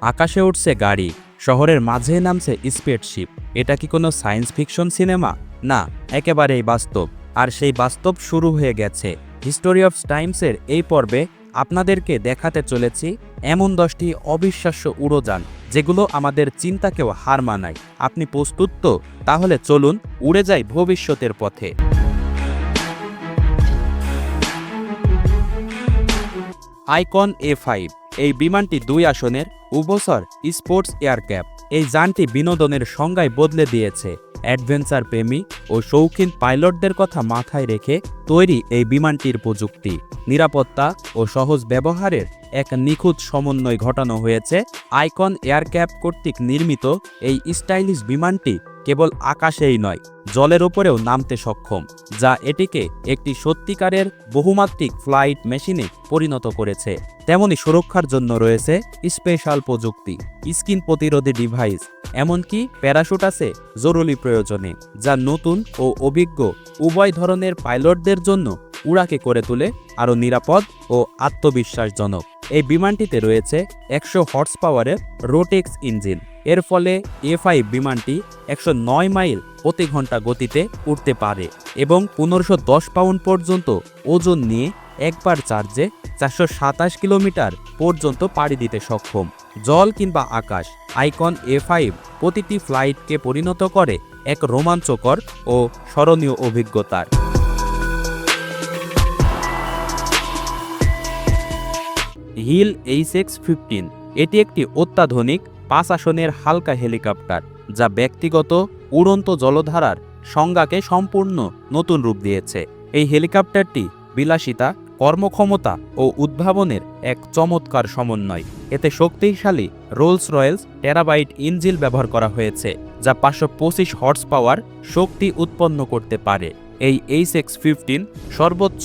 আকাশে উঠছে গাড়ি, শহরের মাঝে নামছে স্পেডশিপ। এটা কি কোনো সায়েন্স ফিকশন সিনেমা? না, একেবারেই বাস্তব। আর সেই বাস্তব শুরু হয়ে গেছে। হিস্টোরি অফ টাইমসের এই পর্বে আপনাদেরকে দেখাতে চলেছি এমন দশটি অবিশ্বাস্য উড়োযান যেগুলো আমাদের চিন্তাকেও হার মানায়। আপনি প্রস্তুত তো? তাহলে চলুন, উড়ে যাই ভবিষ্যতের পথে। Icon A five. এই বিমানটি দুই আসনের উবসর স্পোর্টস এয়ারক্যাপ এই যানটি বিনোদনের সংজ্ঞায় বদলে দিয়েছে। অ্যাডভেঞ্চার প্রেমী ও শৌখিন পাইলটদের কথা মাথায় রেখে তৈরি এই বিমানটির প্রযুক্তি। নিরাপত্তা ও সহজ ব্যবহারের এক নিখুঁত সমন্বয় ঘটানো হয়েছে আইকন এয়ারক্যাপ কর্তৃক নির্মিত এই স্টাইলিশ বিমানটি। কেবল আকাশেই নয়, জলের ওপরেও নামতে সক্ষম, যা এটিকে একটি সত্যিকারের বহুমাত্রিক ফ্লাইট মেশিনে পরিণত করেছে। তেমনি সুরক্ষার জন্য রয়েছে স্পেশাল প্রযুক্তি, স্কিন প্রতিরোধী ডিভাইস, এমনকি প্যারাশুট আছে জরুরি প্রয়োজনে, যা নতুন ও অভিজ্ঞ উভয় ধরনের পাইলটদের জন্য উড়াকে করে তুলে, আরও নিরাপদ ও আত্মবিশ্বাসজনক। এই বিমানটিতে রয়েছে একশো হর্স পাওয়ারের রোটেক্স ইঞ্জিন। এর ফলে এ ফাইভ বিমানটি একশো নয় মাইল প্রতি ঘণ্টা গতিতে উঠতে পারে এবং পনেরোশো দশ পাউন্ড পর্যন্ত ওজন নিয়ে একবার চার্জে চারশো সাতাশ কিলোমিটার পর্যন্ত পাড়ি দিতে সক্ষম। জল কিংবা আকাশ, আইকন এ ফাইভ প্রতিটি ফ্লাইটকে পরিণত করে এক রোমাঞ্চকর ও স্মরণীয় অভিজ্ঞতার। Hill H X fifteen. এটি একটি অত্যাধুনিক পাঁচ আসনের হালকা হেলিকপ্টার, যা ব্যক্তিগত উড়ন্ত জলধারার সংজ্ঞাকে সম্পূর্ণ নতুন রূপ দিয়েছে। এই হেলিকপ্টারটি বিলাসিতা, কর্মক্ষমতা ও উদ্ভাবনের এক চমৎকার সমন্বয়। এতে শক্তিশালী রোলস রয়েলস টেরাবাইট ইঞ্জিল ব্যবহার করা হয়েছে, যা পাঁচশো পঁচিশ হর্স পাওয়ার শক্তি উৎপন্ন করতে পারে। এই এইচ এক্স ফিফটিন সর্বোচ্চ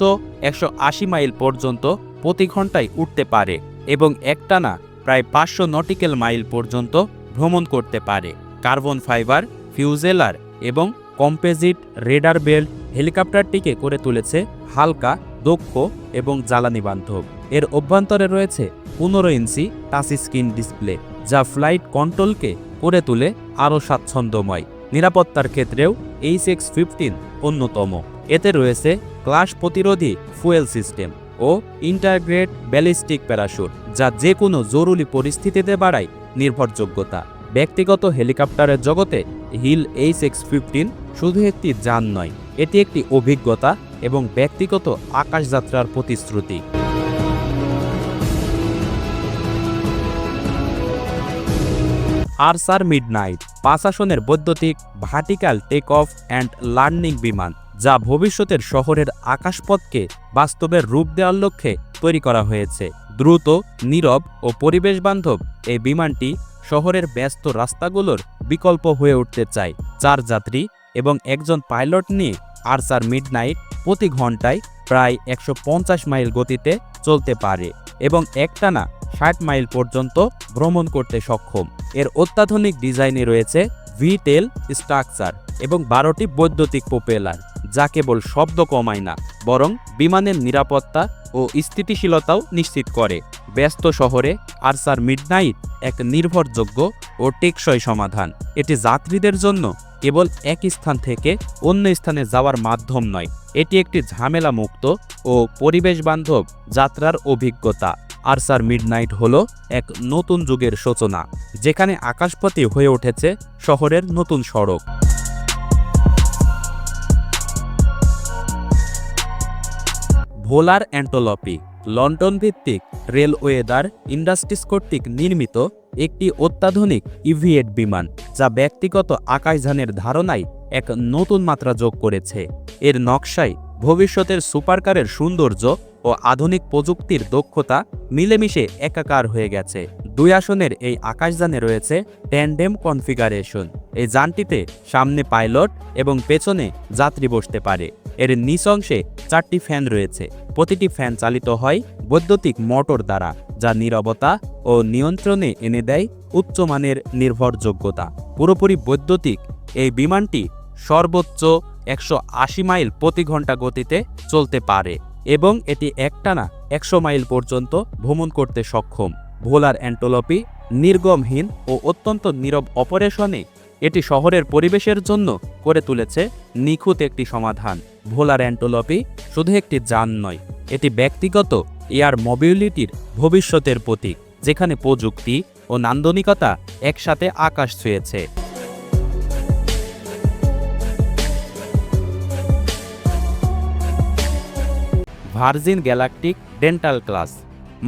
একশো আশি মাইল পর্যন্ত প্রতি ঘন্টায় উঠতে পারে এবং একটানা প্রায় পাঁচশো নটিক্যাল মাইল পর্যন্ত ভ্রমণ করতে পারে। কার্বন ফাইবার, ফিউজেলার এবং কম্পোজিট রেডার বেল্ট হেলিকপ্টারটিকে করে তুলেছে হালকা, দক্ষ এবং জ্বালানি বান্ধব। এর অভ্যন্তরে রয়েছে পনেরো ইঞ্চি টাচ স্ক্রিন ডিসপ্লে, যা ফ্লাইট কন্ট্রোলকে করে তুলে আরও স্বাচ্ছন্দ্যময়। নিরাপত্তার ক্ষেত্রেও এইচ এক্স ফিফটিন অন্যতম। এতে রয়েছে ক্লাশ প্রতিরোধী ফুয়েল সিস্টেম। ও ইন্টারগ্রেট ব্যালিস্টিক প্যারাশুট, যা যে কোনো জরুরি পরিস্থিতিতে বাড়ায় নির্ভরযোগ্যতা। ব্যক্তিগত হেলিকপ্টারের জগতে হিল এইচ এক্স ফিফটিন শুধু একটি যান নয়, এটি একটি অভিজ্ঞতা এবং ব্যক্তিগত আকাশযাত্রার প্রতিশ্রুতি। আরসার মিডনাইট, পাঁচ আসনের বৈদ্যুতিক ভার্টিক্যাল টেক অফ অ্যান্ড লার্নিং বিমান। যা ভবিষ্যতের শহরের আকাশপথকে বাস্তবের রূপ দেওয়ার লক্ষ্যে তৈরি করা হয়েছে। দ্রুত, নীরব ও পরিবেশ বান্ধব এই বিমানটি শহরের ব্যস্ত রাস্তাগুলোর বিকল্প হয়ে উঠতে চায়। চার যাত্রী এবং একজন পাইলট নিয়ে আরসার মিডনাইট প্রতি ঘন্টায় প্রায় একশো পঞ্চাশ মাইল গতিতে চলতে পারে এবং একটানা ষাট মাইল পর্যন্ত ভ্রমণ করতে সক্ষম। এর অত্যাধুনিক ডিজাইনে রয়েছে ভি টেল স্ট্রাকচার এবং বারোটি বৈদ্যুতিক প্রোপেলার, যা কেবল শব্দ কমায় না, বরং বিমানের নিরাপত্তা ও স্থিতিশীলতাও নিশ্চিত করে। ব্যস্ত শহরে আরসার মিডনাইট এক নির্ভরযোগ্য ও টেকসই সমাধান। এটি যাত্রীদের জন্য কেবল এক স্থান থেকে অন্য স্থানে যাওয়ার মাধ্যম নয়, এটি একটি ঝামেলা মুক্ত ও পরিবেশ বান্ধব যাত্রার অভিজ্ঞতা। আরসার মিডনাইট হল এক নতুন যুগের সূচনা, যেখানে আকাশপথে হয়ে উঠেছে শহরের নতুন সড়ক। ভোলার অ্যান্টোলপি লন্ডন ভিত্তিক রেলওয়েদার ইন্ডাস্ট্রিজ কর্তৃক নির্মিত একটি অত্যাধুনিক ইভিয়েট বিমান, যা ব্যক্তিগত আকাশযানের ধারণায় এক নতুন মাত্রা যোগ করেছে। এর নকশায় ভবিষ্যতের সুপারকারের সৌন্দর্য ও আধুনিক প্রযুক্তির দক্ষতা মিলেমিশে একাকার হয়ে গেছে। দুই আসনের এই আকাশযানে রয়েছে ট্যান্ডেম কনফিগারেশন। এই যানটিতে সামনে পাইলট এবং পেছনে যাত্রী বসতে পারে। এর নিচ অংশে চারটি ফ্যান রয়েছে। প্রতিটি ফ্যান চালিত হয় বৈদ্যুতিক মোটর দ্বারা, যা নীরবতা ও নিয়ন্ত্রণে এনে দেয় উচ্চমানের নির্ভরযোগ্যতা। পুরোপুরি বৈদ্যুতিক এই বিমানটি সর্বোচ্চ একশো আশি মাইল প্রতি ঘণ্টা গতিতে চলতে পারে এবং এটি একটানা একশো মাইল পর্যন্ত ভ্রমণ করতে সক্ষম। ভোলার অ্যান্টোলপি নির্গমহীন ও অত্যন্ত নীরব অপারেশনে এটি শহরের পরিবেশের জন্য করে তুলেছে নিখুঁত একটি সমাধান। ভোলার অ্যান্টোলপি শুধু একটি যান নয়, এটি ব্যক্তিগত এয়ার মোবিলিটির ভবিষ্যতের প্রতীক, যেখানে প্রযুক্তি ও নান্দনিকতা একসাথে আকাশ ছুঁয়েছে। Virgin Galactic dental class.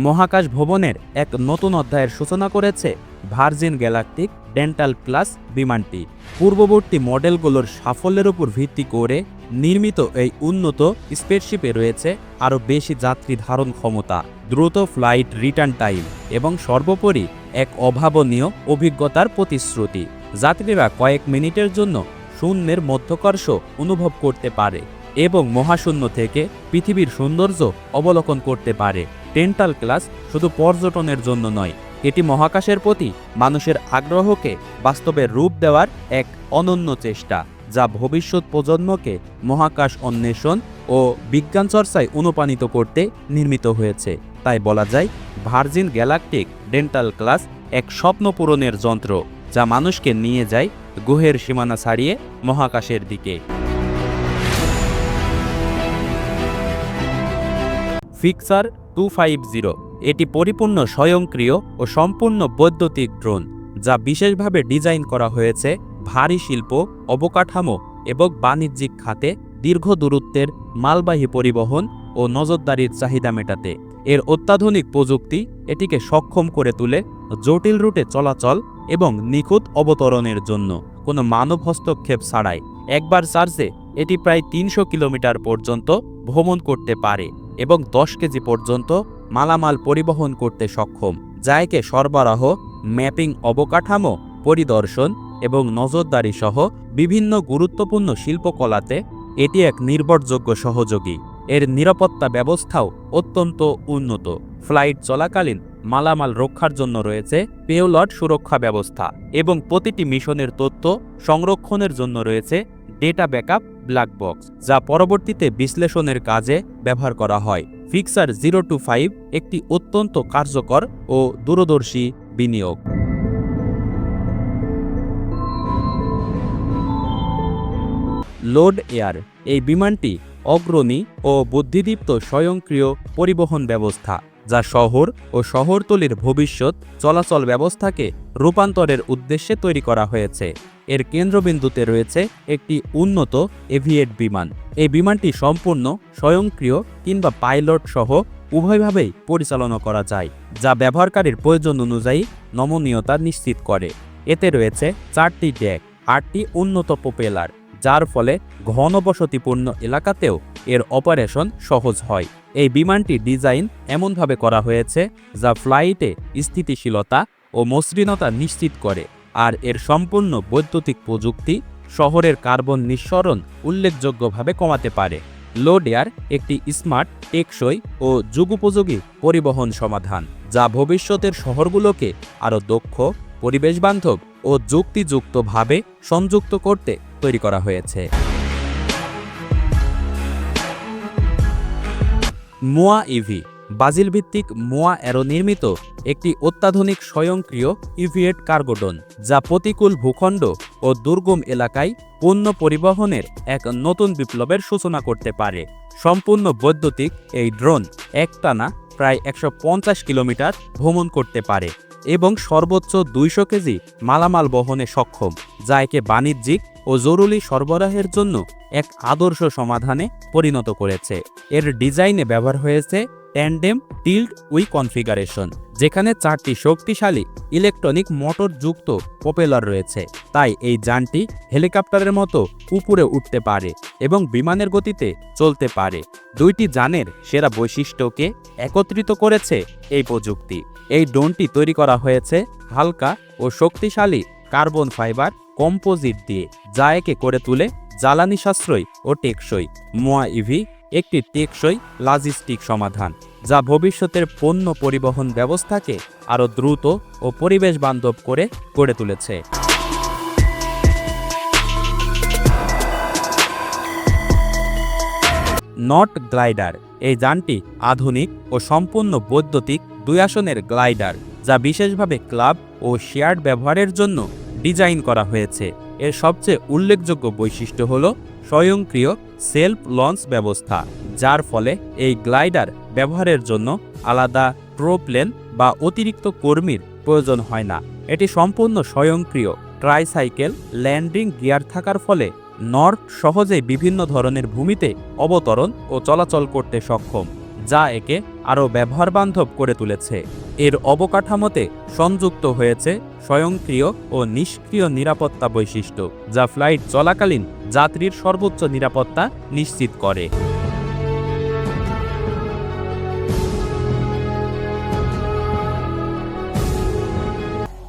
মহাকাশ ভবনের এক নতুন অধ্যায়ের সূচনা করেছে ভার্জিন গ্যালাকটিক ডেন্টাল প্লাস বিমানটি। পূর্ববর্তী মডেলগুলোর সাফল্যের উপর ভিত্তি করে নির্মিত এই উন্নত স্পেসশিপে রয়েছে আরও বেশি যাত্রী ধারণ ক্ষমতা, দ্রুত ফ্লাইট রিটার্ন টাইম এবং সর্বোপরি এক অভাবনীয় অভিজ্ঞতার প্রতিশ্রুতি। যাত্রীরা কয়েক মিনিটের জন্য শূন্যের মধ্যকর্ষ অনুভব করতে পারে। এবং মহাশূন্য থেকে পৃথিবীর সৌন্দর্য অবলোকন করতে পারে। ডেন্টাল ক্লাস শুধু পর্যটনের জন্য নয়, এটি মহাকাশের প্রতি মানুষের আগ্রহকে বাস্তবে রূপ দেওয়ার এক অনন্য চেষ্টা, যা ভবিষ্যৎ প্রজন্মকে মহাকাশ অন্বেষণ ও বিজ্ঞান চর্চায় অনুপ্রাণিত করতে নির্মিত হয়েছে। তাই বলা যায়, ভার্জিন গ্যালাকটিক ডেন্টাল ক্লাস এক স্বপ্ন পূরণের যন্ত্র, যা মানুষকে নিয়ে যায় গুহের সীমানা ছাড়িয়ে মহাকাশের দিকে। Fixer two five zero. এটি পরিপূর্ণ স্বয়ংক্রিয় ও সম্পূর্ণ বৈদ্যুতিক ড্রোন, যা বিশেষভাবে ডিজাইন করা হয়েছে ভারী শিল্প, অবকাঠামো এবং বাণিজ্যিক খাতে দীর্ঘ দূরত্বের মালবাহী পরিবহন ও নজরদারির চাহিদা মেটাতে। এর অত্যাধুনিক প্রযুক্তি এটিকে সক্ষম করে তুলে জটিল রুটে চলাচল এবং নিখুঁত অবতরণের জন্য। কোনো মানব হস্তক্ষেপ ছাড়াই একবার চার্জে এটি প্রায় তিনশো কিলোমিটার পর্যন্ত ভ্রমণ করতে পারে এবং দশ কেজি পর্যন্ত মালামাল পরিবহন করতে সক্ষম যা একে সরবরাহ, ম্যাপিং অবকাঠামো, পরিদর্শন এবং নজরদারি সহ বিভিন্ন গুরুত্বপূর্ণ শিল্পকলাতে এটি এক নির্ভরযোগ্য সহযোগী। এর নিরাপত্তা ব্যবস্থাও অত্যন্ত উন্নত। ফ্লাইট চলাকালীন মালামাল রক্ষার জন্য রয়েছে পেওলট সুরক্ষা ব্যবস্থা এবং প্রতিটি মিশনের তথ্য সংরক্ষণের জন্য রয়েছে ডেটা ব্যাকআপ ব্ল্যাক বক্স, যা পরবর্তীতে বিশ্লেষণের কাজে ব্যবহার করা হয়। ফিক্সার জিরো টু ফাইভ একটি অত্যন্ত কার্যকর ও দূরদর্শী বিনিয়োগ। লোড এয়ার, এই বিমানটি অগ্রণী ও বুদ্ধিদীপ্ত স্বয়ংক্রিয় পরিবহন ব্যবস্থা, যা শহর ও শহরতলির ভবিষ্যৎ চলাচল ব্যবস্থাকে রূপান্তরের উদ্দেশ্যে তৈরি করা হয়েছে। এর কেন্দ্রবিন্দুতে রয়েছে একটি উন্নত এভিয়েট বিমান। এই বিমানটি সম্পূর্ণ স্বয়ংক্রিয় কিংবা পাইলট সহ উভয়ভাবেই পরিচালনা করা যায়, যা ব্যবহারকারীর প্রয়োজন অনুযায়ী নমনীয়তা নিশ্চিত করে। এতে রয়েছে চারটি ডেক আটটি উন্নত প্রোপেলার, যার ফলে ঘনবসতিপূর্ণ এলাকাতেও এর অপারেশন সহজ হয়। এই বিমানটি ডিজাইন এমনভাবে করা হয়েছে, যা ফ্লাইটে স্থিতিশীলতা ও মসৃণতা নিশ্চিত করে। আর এর সম্পূর্ণ বৈদ্যুতিক প্রযুক্তি শহরের কার্বন নিঃসরণ উল্লেখযোগ্যভাবে কমাতে পারে। লোড এয়ার একটি স্মার্ট, টেকসই ও যুগোপযোগী পরিবহন সমাধান, যা ভবিষ্যতের শহরগুলোকে আরও দক্ষ, পরিবেশবান্ধব ও যুক্তিযুক্তভাবে সংযুক্ত করতে তৈরি করা হয়েছে। মোয়া ইভি বাজিল ভিত্তিক মোয়া অ্যারো নির্মিত একটি অত্যাধুনিক স্বয়ংক্রিয় ইভিয়েট কার্গোডন যা প্রতিকূল ভূখণ্ড ও দুর্গম এলাকায় পণ্য পরিবহনের এক নতুন বিপ্লবের সূচনা করতে পারে। সম্পূর্ণ বৈদ্যুতিক এই ড্রোন একটানা প্রায় একশো পঞ্চাশ কিলোমিটার ভ্রমণ করতে পারে এবং সর্বোচ্চ দুইশো কেজি মালামাল বহনে সক্ষম, যা একে বাণিজ্যিক ও জরুরি সরবরাহের জন্য এক আদর্শ সমাধানে পরিণত করেছে। এর ডিজাইনে ব্যবহার হয়েছে ট্যান্ডেম টিল্ড উই কনফিগারেশন যেখানে চারটি শক্তিশালী ইলেকট্রনিক মোটর যুক্ত প্রপেলার রয়েছে। তাই এই যানটি হেলিকপ্টারের মতো উপরে উঠতে পারে এবং বিমানের গতিতে চলতে পারে। দুইটি যানের সেরা বৈশিষ্ট্যকে একত্রিত করেছে এই প্রযুক্তি। এই ড্রোনটি তৈরি করা হয়েছে হালকা ও শক্তিশালী কার্বন ফাইবার কম্পোজিট দিয়ে, যা একে করে তুলে জ্বালানি সাশ্রয় ও টেকসই। মোয়া ইভি একটি টেকসই লজিস্টিক সমাধান, যা ভবিষ্যতের পণ্য পরিবহন ব্যবস্থাকে আরও দ্রুত ও পরিবেশ বান্ধব করে, গড়ে তুলেছে। নট গ্লাইডার, এই যানটি আধুনিক ও সম্পূর্ণ বৈদ্যুতিক দুই আসনের গ্লাইডার, যা বিশেষভাবে ক্লাব ও শেয়ার্ড ব্যবহারের জন্য ডিজাইন করা হয়েছে। এর সবচেয়ে উল্লেখযোগ্য বৈশিষ্ট্য হল স্বয়ংক্রিয় সেলফ লঞ্চ ব্যবস্থা, যার ফলে এই গ্লাইডার ব্যবহারের জন্য আলাদা ট্রোপ্লেন বা অতিরিক্ত কর্মীর প্রয়োজন হয় না। এটি সম্পূর্ণ স্বয়ংক্রিয় ট্রাইসাইকেল ল্যান্ডিং গিয়ার থাকার ফলে নর্থ সহজেই বিভিন্ন ধরনের ভূমিতে অবতরণ ও চলাচল করতে সক্ষম। যা একে আরও ব্যবহার বান্ধব করে তুলেছে। এর অবকাঠামোতে সংযুক্ত হয়েছে স্বয়ংক্রিয় ও নিষ্ক্রিয় নিরাপত্তা বৈশিষ্ট্য, যা ফ্লাইট চলাকালীন যাত্রীর সর্বোচ্চ নিরাপত্তা নিশ্চিত করে।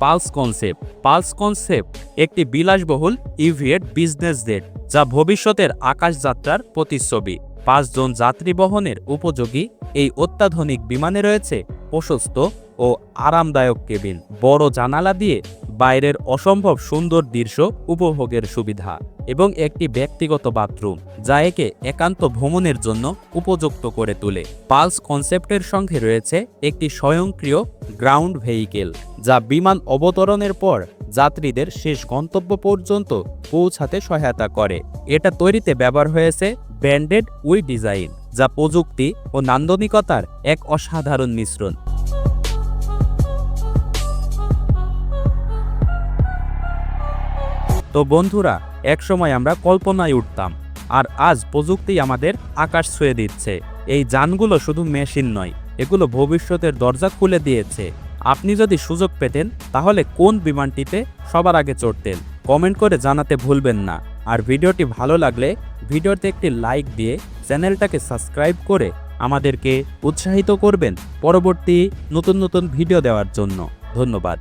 পালস কনসেপ্ট পালস কনসেপ্ট একটি বিলাসবহুল ইভিয়েট বিজনেস জেট যা ভবিষ্যতের আকাশযাত্রার প্রতিচ্ছবি। পাঁচজন যাত্রী বহনের উপযোগী এই অত্যাধুনিক বিমানে রয়েছে প্রশস্ত ও আরামদায়ক কেবিন, বড় জানালা দিয়ে বাইরের অসম্ভব সুন্দর দৃশ্য উপভোগের সুবিধা এবং একটি ব্যক্তিগত বাথরুম যা একে একান্ত ভ্রমণের জন্য উপযুক্ত করে তোলে। পালস কনসেপ্টের সঙ্গে রয়েছে একটি স্বয়ংক্রিয় গ্রাউন্ড ভেহিকেল যা বিমান অবতরণের পর যাত্রীদের শেষ গন্তব্য পর্যন্ত পৌঁছাতে সহায়তা করে। এটা তৈরিতে ব্যবহার হয়েছে ব্যান্ডেড উই ডিজাইন, যা প্রযুক্তি ও নান্দনিকতার এক অসাধারণ মিশ্রণ। তো বন্ধুরা, একসময় আমরা কল্পনায় উঠতাম, আর আজ প্রযুক্তি আমাদের আকাশ ছুঁয়ে দিচ্ছে। এই যানগুলো শুধু মেশিন নয়, এগুলো ভবিষ্যতের দরজা খুলে দিয়েছে। আপনি যদি সুযোগ পেতেন, তাহলে কোন বিমানটিতে সবার আগে চড়তেন? কমেন্ট করে জানাতে ভুলবেন না। আর ভিডিওটি ভালো লাগলে ভিডিওতে একটি লাইক দিয়ে চ্যানেলটাকে সাবস্ক্রাইব করে আমাদেরকে উৎসাহিত করবেন পরবর্তী নতুন নতুন ভিডিও দেওয়ার জন্য। ধন্যবাদ।